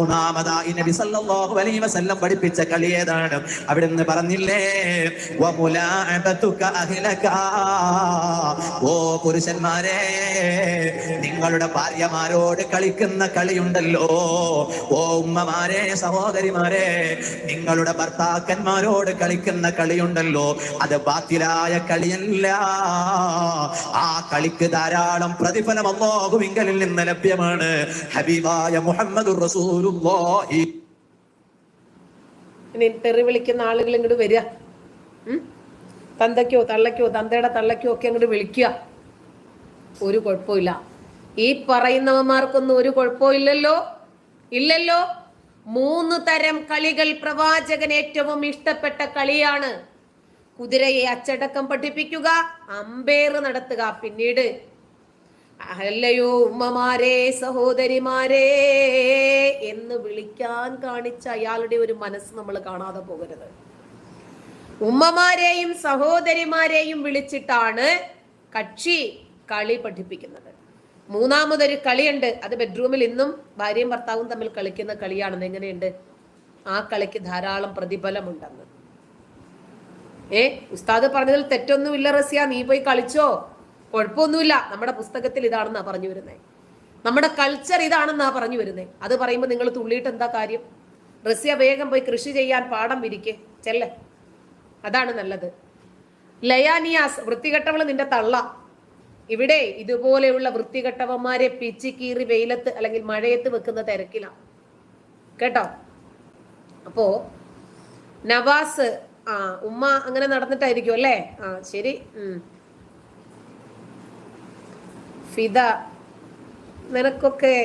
മൂന്നാമതായി നബി സല്ലല്ലാഹു അലൈഹി വസല്ലം പഠിപ്പിച്ച കളി ഏതാണ്? അവിടുന്ന് പറഞ്ഞില്ലേ വമുലാഅബതുക അഹ്ലക. ഓ പുരുഷന്മാരെ നിങ്ങളുടെ ഭാര്യമാരോട് കളിക്കുന്ന കളിയുണ്ടല്ലോ. ഓ ഉമ്മമാരെ സഹോദരിമാരെ നിങ്ങളുടെ ഭർത്താക്കന്മാരോട് കളിക്കുന്ന കളിയുണ്ടല്ലോ. അത് ബാത്തിലായ കളിയല്ല. ആ കളിക്ക് ധാരാളം പ്രതിഫലം അള്ളാഹുവിങ്കലിൽ നിന്ന് ലഭ്യമാണ്. ഹബീബായ മുഹമ്മദ് റസൂലുള്ളാഹി ഇനി തെറി വിളിക്കുന്ന ആളുകൾ ഇങ്ങോട്ട് വരിക? തന്തയ്ക്കോ തള്ളയ്ക്കോ തന്തയുടെ തള്ളയ്ക്കോ ഒക്കെ അങ്ങോട്ട് വിളിക്കുക. ഒരു കുഴപ്പമില്ല. ഈ പറയുന്നവന്മാർക്കൊന്നും ഒരു കുഴപ്പമില്ലല്ലോ? ഇല്ലല്ലോ? മൂന്ന് തരം കളികൾ പ്രവാചകൻ ഏറ്റവും ഇഷ്ടപ്പെട്ട കളിയാണ്. കുതിരയെ അച്ചടക്കം പഠിപ്പിക്കുക അമ്പേർ നടത്തുക. പിന്നീട് അല്ലയോ ഉമ്മമാരെ സഹോദരിമാരെ എന്ന് വിളിക്കാൻ കാണിച്ച അയാളുടെ ഒരു മനസ്സ് നമ്മൾ കാണാതെ പോകരുത്. ഉമ്മമാരെയും സഹോദരിമാരെയും വിളിച്ചിട്ടാണ് കക്ഷി കളി പഠിപ്പിക്കുന്നത്. മൂന്നാമതൊരു കളിയുണ്ട്. അത് ബെഡ്റൂമിൽ ഇന്നും ഭാര്യയും ഭർത്താവും തമ്മിൽ കളിക്കുന്ന കളിയാണെന്ന് എങ്ങനെയുണ്ട്? ആ കളിക്ക് ധാരാളം പ്രതിഫലമുണ്ടെന്ന്. ഏ ഉസ്താദ് പറഞ്ഞതിൽ തെറ്റൊന്നുമില്ല റസിയ. നീ പോയി കളിച്ചോ? കുഴപ്പമൊന്നുമില്ല. നമ്മുടെ പുസ്തകത്തിൽ ഇതാണെന്നാ പറഞ്ഞു വരുന്നത് നമ്മുടെ കൾച്ചർ ഇതാണെന്നാ പറഞ്ഞു വരുന്നത് അത് പറയുമ്പോൾ നിങ്ങൾ തുള്ളിയിട്ട് എന്താ കാര്യം? റഷ്യ വേഗം പോയി കൃഷി ചെയ്യാൻ പാടം വിരിക്കെ. ചെല്ലെ. അതാണ് നല്ലത്. ലയാനിയാസ് വൃത്തികെട്ടവൾ നിന്റെ തള്ള. ഇവിടെ ഇതുപോലെയുള്ള വൃത്തികെട്ടവന്മാരെ പിച്ചി കീറി വെയിലത്ത് അല്ലെങ്കിൽ മഴയത്ത് വെക്കുന്ന തിരക്കിലാണ് കേട്ടോ? അപ്പോ നവാസ് ആ ഉമ്മ അങ്ങനെ നടന്നിട്ടായിരിക്കും അല്ലേ? ആ ശരി. ഉം. ഫിദ നിനക്കൊക്കെ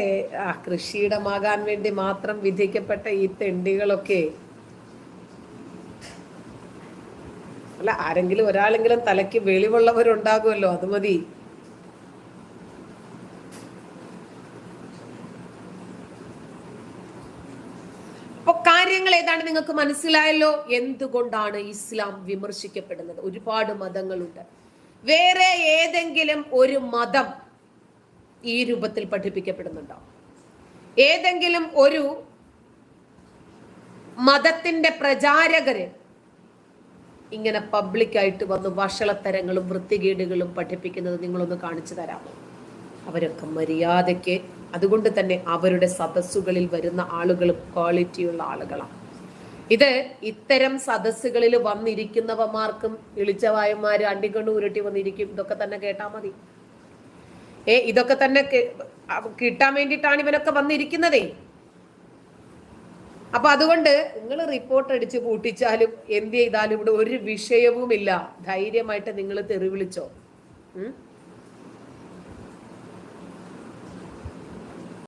ആ കൃഷിയിടമാകാൻ വേണ്ടി മാത്രം വിധിക്കപ്പെട്ട ഈ തെണ്ടികളൊക്കെ അല്ല ആരെങ്കിലും ഒരാളെങ്കിലും തലയ്ക്ക് വെളിവുള്ളവരുണ്ടാകുമല്ലോ അത് മതി. കാര്യങ്ങൾ ഏതാണ് നിങ്ങൾക്ക് മനസ്സിലായല്ലോ? എന്തുകൊണ്ടാണ് ഇസ്ലാം വിമർശിക്കപ്പെടുന്നത്? ഒരുപാട് മതങ്ങളുണ്ട്. വേറെ ഏതെങ്കിലും ഒരു മതം ഈ രൂപത്തിൽ പഠിപ്പിക്കപ്പെടുന്നുണ്ടോ? ഏതെങ്കിലും ഒരു മതത്തിന്റെ പ്രചാരകര് ഇങ്ങനെ പബ്ലിക്കായിട്ട് വന്ന് വഷളത്തരങ്ങളും വൃത്തികേടുകളും പഠിപ്പിക്കുന്നത് നിങ്ങളൊന്ന് കാണിച്ചു തരാമോ? അവരൊക്കെ മര്യാദയ്ക്ക് അതുകൊണ്ട് തന്നെ അവരുടെ സദസ്സുകളിൽ വരുന്ന ആളുകളും ക്വാളിറ്റിയുള്ള ആളുകളാണ് ഇത് ഇത്തരം സദസ്സുകളിൽ വന്നിരിക്കുന്നവന്മാർക്കും ഇളിച്ചവായന്മാർ അണ്ടിക്കൊണ്ട് ഉരുട്ടി വന്നിരിക്കും ഇതൊക്കെ തന്നെ കേട്ടാൽ മതി. ഏ ഇതൊക്കെ തന്നെ കിട്ടാൻ വേണ്ടിയിട്ടാണ് ഇവനൊക്കെ വന്നിരിക്കുന്നതേ. അപ്പൊ അതുകൊണ്ട് നിങ്ങൾ റിപ്പോർട്ട് അടിച്ച് കൂട്ടിച്ചാലും എന്ത് ചെയ്താലും ഇവിടെ ഒരു വിഷയവുമില്ല. ധൈര്യമായിട്ട് നിങ്ങൾ തെറി വിളിച്ചോ.